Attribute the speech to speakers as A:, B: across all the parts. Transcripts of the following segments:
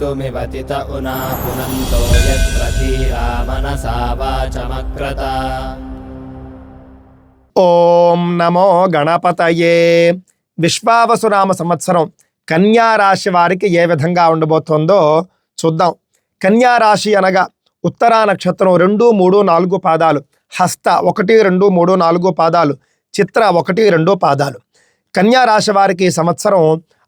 A: कर्तुमिवतित उना पुनन्तो यत्र धीरा मनसा वाचमक्रत
B: ఓం నమో గణపతయే విశ్వావసునామ సంవత్సరం కన్యా రాశి వారికి ఏ విధంగా ఉండబోతోందో చూద్దాం కన్యా రాశి అనగా ఉత్తరా నక్షత్రం రెండు మూడు నాలుగు పాదాలు హస్త ఒకటి రెండు మూడు నాలుగు పాదాలు చిత్ర ఒకటి రెండు పాదాలు కన్యా రాశి వారికి ఈ సంవత్సరం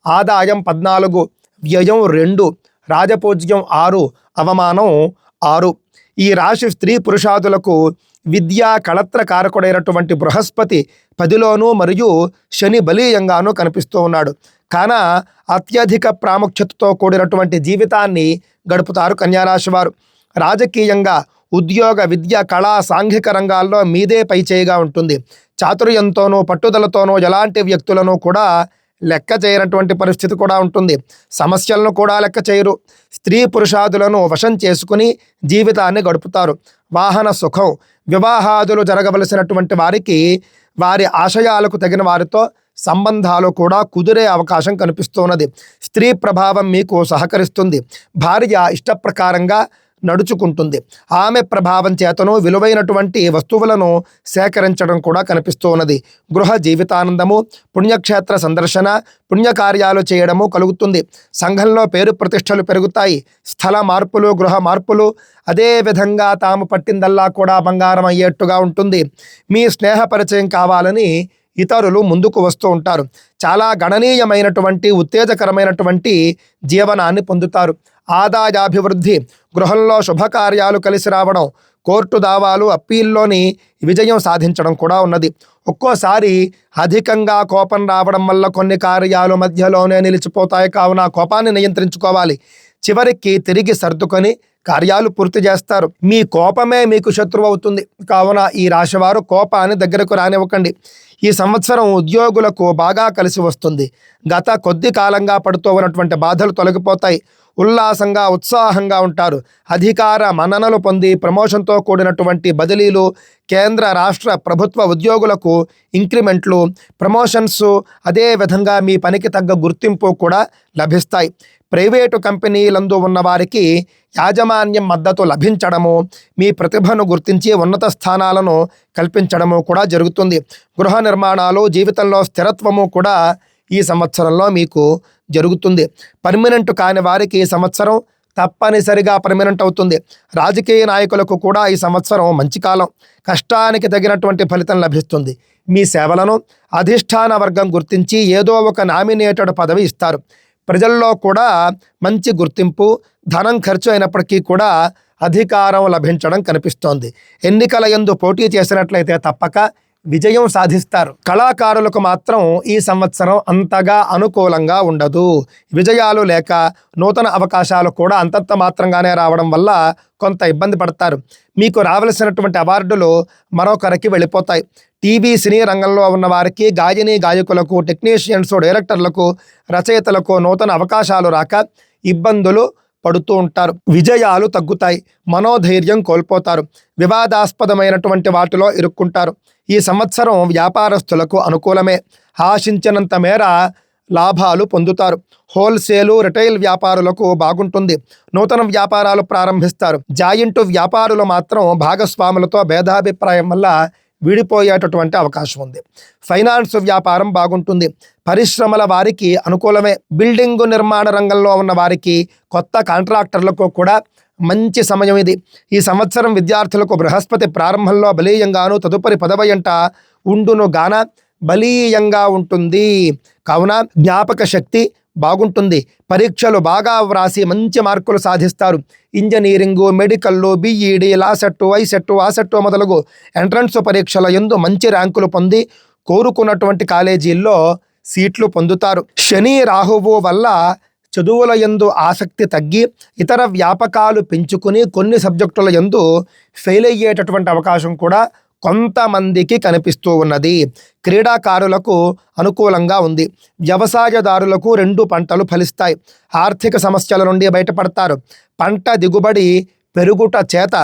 B: ఆదాయం పద్నాలుగు వ్యయం రెండు రాజపూజ్యం ఆరు అవమానం ఆరు. ఈ రాశి స్త్రీ పురుషాదులకు విద్యా కళత్ర కారకుడైనటువంటి బృహస్పతి పదిలోనూ మరియు శని బలీయంగానూ కనిపిస్తూ ఉన్నాడు. కాన అత్యధిక ప్రాముఖ్యతతో కూడినటువంటి జీవితాన్ని గడుపుతారు కన్యారాశి వారు. రాజకీయంగా ఉద్యోగ విద్య కళా సాంఘిక రంగాల్లో మీదే పైచేయిగా ఉంటుంది. చాతుర్యంతోనూ పట్టుదలతోనూ ఎలాంటి వ్యక్తులను కూడా లెక్క చేయనటువంటి పరిస్థితి కూడా ఉంటుంది. సమస్యలను కూడా లెక్క చేయరు. స్త్రీ పురుషాదులను వశం చేసుకుని జీవితాన్ని గడుపుతారు. వాహన సుఖం వివాహాదులు జరగవలసినటువంటి వారికి వారి ఆశయాలకు తగిన వారితో సంబంధాలు కూడా కుదిరే అవకాశం కనిపిస్తున్నది. స్త్రీ ప్రభావం మీకు సహకరిస్తుంది. భార్య ఇష్టప్రకారంగా నడుచుకుంటుంది. ఆమె ప్రభావం చేతను విలువైనటువంటి వస్తువులను సేకరించడం కూడా కనిపిస్తూ ఉన్నది. గృహ జీవితానందము పుణ్యక్షేత్ర సందర్శన పుణ్యకార్యాలు చేయడము కలుగుతుంది. సంఘంలో పేరు ప్రతిష్టలు పెరుగుతాయి. స్థల మార్పులు గృహ మార్పులు అదే విధంగా తాము పట్టిందల్లా కూడా బంగారం అయ్యేట్టుగా ఉంటుంది. మీ స్నేహ పరిచయం కావాలని ఇతరులు ముందుకు వస్తూ ఉంటారు. చాలా గణనీయమైనటువంటి ఉత్తేజకరమైనటువంటి జీవనాన్ని పొందుతారు. ఆదాయాభివృద్ధి గృహంలో శుభకార్యాలు కలిసి రావడం కోర్టు దావాలు అప్పీల్లోని విజయం సాధించడం కూడా ఉన్నది. ఒక్కోసారి అధికంగా కోపం రావడం వల్ల కొన్ని కార్యాలు మధ్యలోనే నిలిచిపోతాయి. కావున కోపాన్ని నియంత్రించుకోవాలి. చివరికి తిరిగి సర్దుకొని కార్యాలు పూర్తి చేస్తారు. మీ కోపమే మీకు శత్రువు అవుతుంది. కావున ఈ రాశివారు కోపాన్ని దగ్గరకు రానివ్వకండి. ఈ సంవత్సరం ఉద్యోగులకు బాగా కలిసి వస్తుంది. గత కొద్ది కాలంగా పడుతూ ఉన్నటువంటి బాధలు తొలగిపోతాయి. ఉల్లాసంగా ఉత్సాహంగా ఉంటారు. అధికార మన్ననలు పొంది ప్రమోషన్తో కూడినటువంటి బదిలీలు కేంద్ర రాష్ట్ర ప్రభుత్వ ఉద్యోగులకు ఇంక్రిమెంట్లు ప్రమోషన్స్ అదే విధంగా మీ పనికి తగ్గ గుర్తింపు కూడా లభిస్తాయి. ప్రైవేటు కంపెనీలందు ఉన్న వారికి యాజమాన్యం మద్దతు లభించడము మీ ప్రతిభను గుర్తించి ఉన్నత స్థానాలను కల్పించడము కూడా జరుగుతుంది. గృహ నిర్మాణాలు జీవితంలో స్థిరత్వము కూడా ఈ సంవత్సరంలో మీకు జరుగుతుంది. పర్మనెంట్ కాని వారికి ఈ సంవత్సరం తప్పనిసరిగా పర్మనెంట్ అవుతుంది. రాజకీయ నాయకులకు కూడా ఈ సంవత్సరం మంచి కాలం. కష్టానికి తగినటువంటి ఫలితం లభిస్తుంది. మీ సేవలను అధిష్టాన వర్గం గుర్తించి ఏదో ఒక నామినేటెడ్ పదవి ఇస్తారు. ప్రజల్లో కూడా మంచి గుర్తింపు ధనం ఖర్చు అయినప్పటికీ కూడా అధికారం లభించడం కనిపిస్తోంది. ఎన్నికల ఎందు పోటీ చేసినట్లయితే తప్పక విజయం సాధిస్తారు. కళాకారులకు మాత్రం ఈ సంవత్సరం అంతగా అనుకూలంగా ఉండదు. విజయాలు లేక నూతన అవకాశాలు కూడా అంతంత మాత్రంగానే రావడం వల్ల కొంత ఇబ్బంది పడతారు. మీకు రావలసినటువంటి అవార్డులు మరొకరికి వెళ్ళిపోతాయి. టీవీ సినీ రంగంలో ఉన్న వారికి గాయని గాయకులకు టెక్నీషియన్స్ డైరెక్టర్లకు రచయితలకు నూతన అవకాశాలు రాక ఇబ్బందులు పడుతూ ఉంటారు. విజయాలు తగ్గుతాయి. మనోధైర్యం కోల్పోతారు. వివాదాస్పదమైనటువంటి వాటిలో ఇరుక్కుంటారు. ఈ సంవత్సరం వ్యాపారస్తులకు అనుకూలమే. ఆశించినంత మేర లాభాలు పొందుతారు. హోల్సేలు రిటైల్ వ్యాపారులకు బాగుంటుంది. నూతన వ్యాపారాలు ప్రారంభిస్తారు. జాయింటు వ్యాపారులు మాత్రం భాగస్వాములతో భేదాభిప్రాయం వల్ల విడిపోయేటటువంటి అవకాశం ఉంది. ఫైనాన్స్ వ్యాపారం బాగుంటుంది. పరిశ్రమల వారికి అనుకూలమే. బిల్డింగ్ నిర్మాణ రంగంలో ఉన్న వారికి కొత్త కాంట్రాక్టర్లకు కూడా మంచి సమయం ఇది. ఈ సంవత్సరం విద్యార్థులకు బృహస్పతి ప్రారంభంలో బలీయంగాను తదుపరి పదవయంట ఉండును గాన బలీయంగా ఉంటుంది. కావున జ్ఞాపక శక్తి బాగుంటుంది. పరీక్షలు బాగా వ్రాసి మంచి మార్కులు సాధిస్తారు. ఇంజనీరింగు మెడికల్లు బీఈడి లాసెట్టు ఐసెట్టు ఆసెట్టు మొదలగు ఎంట్రన్స్ పరీక్షల ఎందు మంచి ర్యాంకులు పొంది కోరుకున్నటువంటి కాలేజీల్లో సీట్లు పొందుతారు. శని రాహువు వల్ల చదువుల యందు ఆసక్తి తగ్గి ఇతర వ్యాపకాలు పెంచుకుని కొన్ని సబ్జెక్టుల యందు ఫెయిల్ అయ్యేటటువంటి అవకాశం కూడా కొంతమందికి కనిపిస్తూ ఉన్నది. క్రీడాకారులకు అనుకూలంగా ఉంది. వ్యవసాయదారులకు రెండు పంటలు ఫలిస్తాయి. ఆర్థిక సమస్యల నుండి బయటపడతారు. పంట దిగుబడి పెరుగుట చేత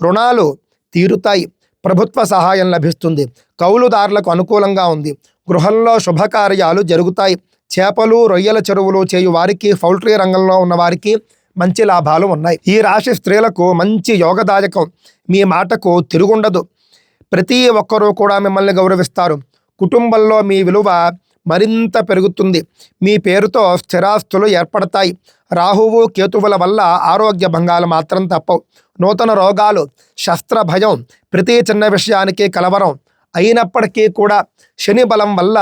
B: రుణాలు తీరుతాయి. ప్రభుత్వ సహాయం లభిస్తుంది. కౌలుదారులకు అనుకూలంగా ఉంది. గృహంలో శుభకార్యాలు జరుగుతాయి. చేపలు రొయ్యల చెరువులు చేయు వారికి పౌల్ట్రీ రంగంలో ఉన్న వారికి మంచి లాభాలు ఉన్నాయి. ఈ రాశి స్త్రీలకు మంచి యోగదాయకం. మీ మాటకు తిరుగుండదు. ప్రతి ఒక్కరూ కూడా మిమ్మల్ని గౌరవిస్తారు. కుటుంబంలో మీ విలువ మరింత పెరుగుతుంది. మీ పేరుతో స్థిరాస్తులు ఏర్పడతాయి. రాహువు కేతువుల వల్ల ఆరోగ్య భంగాలు మాత్రం తప్పవు. నూతన రోగాలు శస్త్ర భయం ప్రతి చిన్న విషయానికి కలవరం. అయినప్పటికీ కూడా శని బలం వల్ల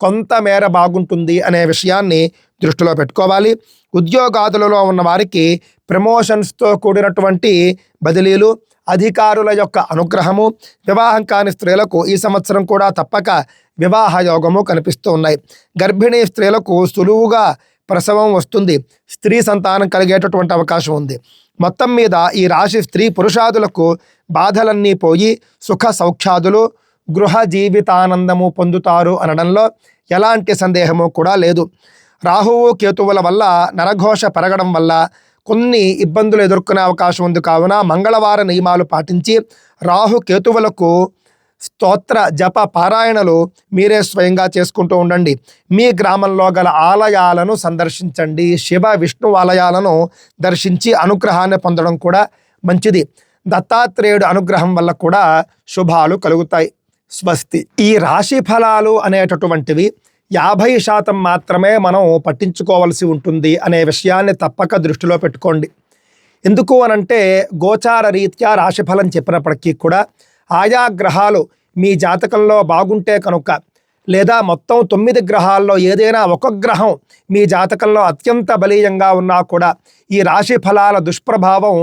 B: కొంతమేర బాగుంటుంది అనే విషయాన్ని దృష్టిలో పెట్టుకోవాలి. ఉద్యోగాదులలో ఉన్న వారికి ప్రమోషన్స్తో కూడినటువంటి బదిలీలు అధికారుల యొక్క అనుగ్రహము వివాహం కాని స్త్రీలకు ఈ సంవత్సరం కూడా తప్పక వివాహ యోగము కనిపిస్తూ ఉన్నాయి. గర్భిణీ స్త్రీలకు సులువుగా ప్రసవం వస్తుంది. స్త్రీ సంతానం కలిగేటటువంటి అవకాశం ఉంది. మొత్తం మీద ఈ రాశి స్త్రీ పురుషాదులకు బాధలన్నీ పోయి సుఖ సౌఖ్యాదులు గృహ జీవితానందము పొందుతారు అనడంలో ఎలాంటి సందేహము కూడా లేదు. రాహువు కేతువుల వల్ల నరఘోష పెరగడం వల్ల కొన్ని ఇబ్బందులు ఎదుర్కొనే అవకాశం ఉంది. కావున మంగళవార నియమాలు పాటించి రాహు కేతువులకు స్తోత్ర జప పారాయణలు మీరే స్వయంగా చేసుకుంటూ ఉండండి. మీ గ్రామంలో గల ఆలయాలను సందర్శించండి. శివ విష్ణు ఆలయాలను దర్శించి అనుగ్రహాన్ని పొందడం కూడా మంచిది. దత్తాత్రేయుడు అనుగ్రహం వల్ల కూడా శుభాలు కలుగుతాయి. స్వస్తి. ఈ రాశి ఫలాలు అనేటటువంటివి యాభై శాతం మాత్రమే మనం పట్టించుకోవాల్సి ఉంటుంది అనే విషయాన్ని తప్పక దృష్టిలో పెట్టుకోండి. ఎందుకు అనంటే గోచార రీత్యా రాశిఫలం చెప్పినప్పటికీ కూడా ఆయా గ్రహాలు మీ జాతకంలో బాగుంటే కనుక లేదా మొత్తం తొమ్మిది గ్రహాల్లో ఏదైనా ఒక గ్రహం మీ జాతకంలో అత్యంత బలీయంగా ఉన్నా కూడా ఈ రాశి ఫలాల దుష్ప్రభావం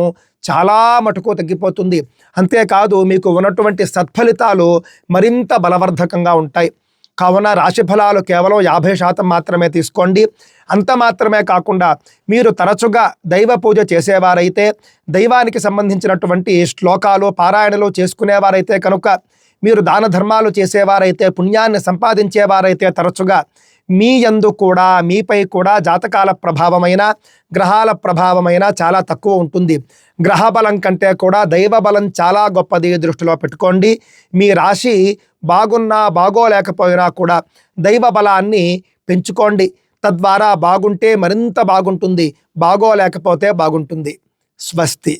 B: చాలా మటుకు తగ్గిపోతుంది. అంతేకాదు మీకు ఉన్నటువంటి సత్ఫలితాలు మరింత బలవర్ధకంగా ఉంటాయి. కావున రాశి ఫలాలు కేవలం యాభై శాతం మాత్రమే తీసుకోండి. అంత మాత్రమే కాకుండా మీరు తరచుగా దైవ పూజ చేసేవారైతే దైవానికి సంబంధించినటువంటి శ్లోకాలు పారాయణలు చేసుకునేవారైతే కనుక మీరు దాన ధర్మాలు చేసేవారైతే పుణ్యాన్ని సంపాదించేవారైతే తరచుగా మీ యందు కూడా మీపై కూడా జాతకాల ప్రభావమైన గ్రహాల ప్రభావమైన చాలా తక్కువ ఉంటుంది. గ్రహ బలం కంటే కూడా దైవ బలం చాలా గొప్పది దృష్టిలో పెట్టుకోండి. మీ రాశి బాగున్నా బాగోలేకపోయినా కూడా దైవ బలాన్ని పెంచుకోండి. తద్వారా బాగుంటే మరింత బాగుంటుంది. బాగోలేకపోతే బాగుంటుంది. స్వస్తి.